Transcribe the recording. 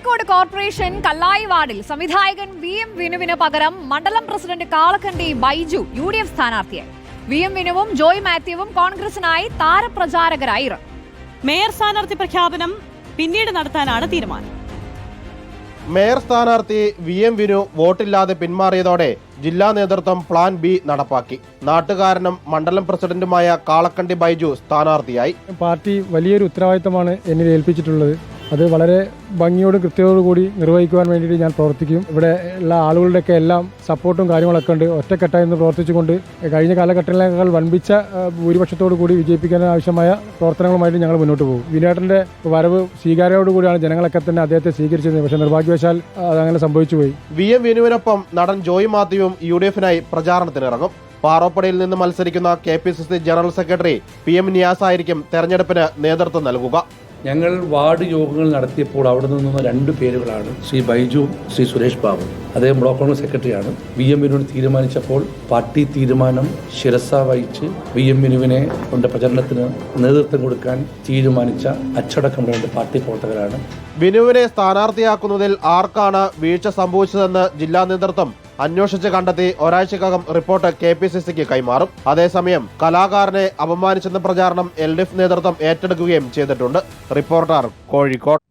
Kozhikode corporation കല്ലായി വാർഡിൽ സംവിധായകൻ V M വിനുവിന് പകരം മണ്ഡലം president Kalakkandi Baiju U D F സ്ഥാനാർത്ഥിയായി വി എം വിനുവും ജോയ് മാത്യുവും കോൺഗ്രസിനായി താരപ്രചാരകരായി മേയർ സ്ഥാനാർത്ഥി പ്രഖ്യാപനം പിന്നീട് നടത്താനാണ് തീരുമാനം. മേയർ സ്ഥാനാർത്ഥി വി എം വിനു വോട്ടില്ലാതെ പിന്മാറിയതോടെ ജില്ലാ നേതൃത്വം പ്ലാൻ ബി നടപ്പാക്കി. നാട്ടുകാരനും മണ്ഡലം പ്രസിഡന്റുമായ കാളക്കണ്ടി ബൈജു സ്ഥാനാർത്ഥിയായി. പാർട്ടി വലിയൊരു ഉത്തരവാദിത്തമാണ് എന്നിൽ ഏൽപ്പിച്ചിട്ടുള്ളത്. അത് വളരെ ഭംഗിയോടും കൃത്യതയോടു കൂടി നിർവഹിക്കുവാൻ വേണ്ടിയിട്ട് ഞാൻ പ്രവർത്തിക്കും. ഇവിടെ ഉള്ള ആളുകളുടെയൊക്കെ എല്ലാം സപ്പോർട്ടും കാര്യങ്ങളൊക്കെ ഉണ്ട്. ഒറ്റക്കെട്ടായി നിന്ന് പ്രവർത്തിച്ചുകൊണ്ട് കഴിഞ്ഞ കാലഘട്ടങ്ങളേക്കാൾ വൻപിച്ച ഭൂരിപക്ഷത്തോടു കൂടി വിജയിപ്പിക്കാൻ ആവശ്യമായ പ്രവർത്തനങ്ങളുമായിട്ട് ഞങ്ങൾ മുന്നോട്ട് പോകും. വിനേട്ടന്റെ വരവ് സ്വീകാര്യോടുകൂടിയാണ് ജനങ്ങളൊക്കെ തന്നെ അദ്ദേഹത്തെ സ്വീകരിച്ചത് പക്ഷെ നിർഭാഗ്യവശാൽ അതങ്ങനെ സംഭവിച്ചു പോയി. വി എം വിനുവിനൊപ്പം നടൻ ജോയ് മാത്യുവും യു ഡി എഫിനായി പ്രചാരണത്തിനിറങ്ങും. പാറോപ്പടയിൽ നിന്ന് മത്സരിക്കുന്ന K P C C general secretary P M Niyas ആയിരിക്കും തെരഞ്ഞെടുപ്പിന് നേതൃത്വം നൽകുക. ഞങ്ങൾ വാർഡ് യോഗങ്ങൾ നടത്തിയപ്പോൾ അവിടെ നിന്നുള്ള രണ്ട് പേരുകളാണ് ശ്രീ ബൈജു ശ്രീ സുരേഷ് ബാബു. അദ്ദേഹം ബ്ലോക്ക് കോൺഗ്രസ് സെക്രട്ടറിയാണ്. വി എം തീരുമാനിച്ചപ്പോൾ പാർട്ടി തീരുമാനം ശിരസ വഹിച്ച് വി എം വിനുവിനെ കൊണ്ട് പ്രചരണത്തിന് നേതൃത്വം കൊടുക്കാൻ തീരുമാനിച്ച അച്ചടക്കമുള്ള പാർട്ടി പ്രവർത്തകരാണ്. വിനുവിനെ സ്ഥാനാർത്ഥിയാക്കുന്നതിൽ ആർക്കാണ് വീഴ്ച സംഭവിച്ചതെന്ന് ജില്ലാ നേതൃത്വം അന്വേഷിച്ച് കണ്ടെത്തി ഒരാഴ്ചക്കകം റിപ്പോർട്ട് കെ പി സി സിക്ക് കൈമാറും. അതേസമയം കലാകാരനെ അപമാനിച്ചെന്ന പ്രചാരണം എൽ ഡി എഫ് നേതൃത്വം ഏറ്റെടുക്കുകയും ചെയ്തിട്ടുണ്ട്. റിപ്പോർട്ടർ കോഴിക്കോട്.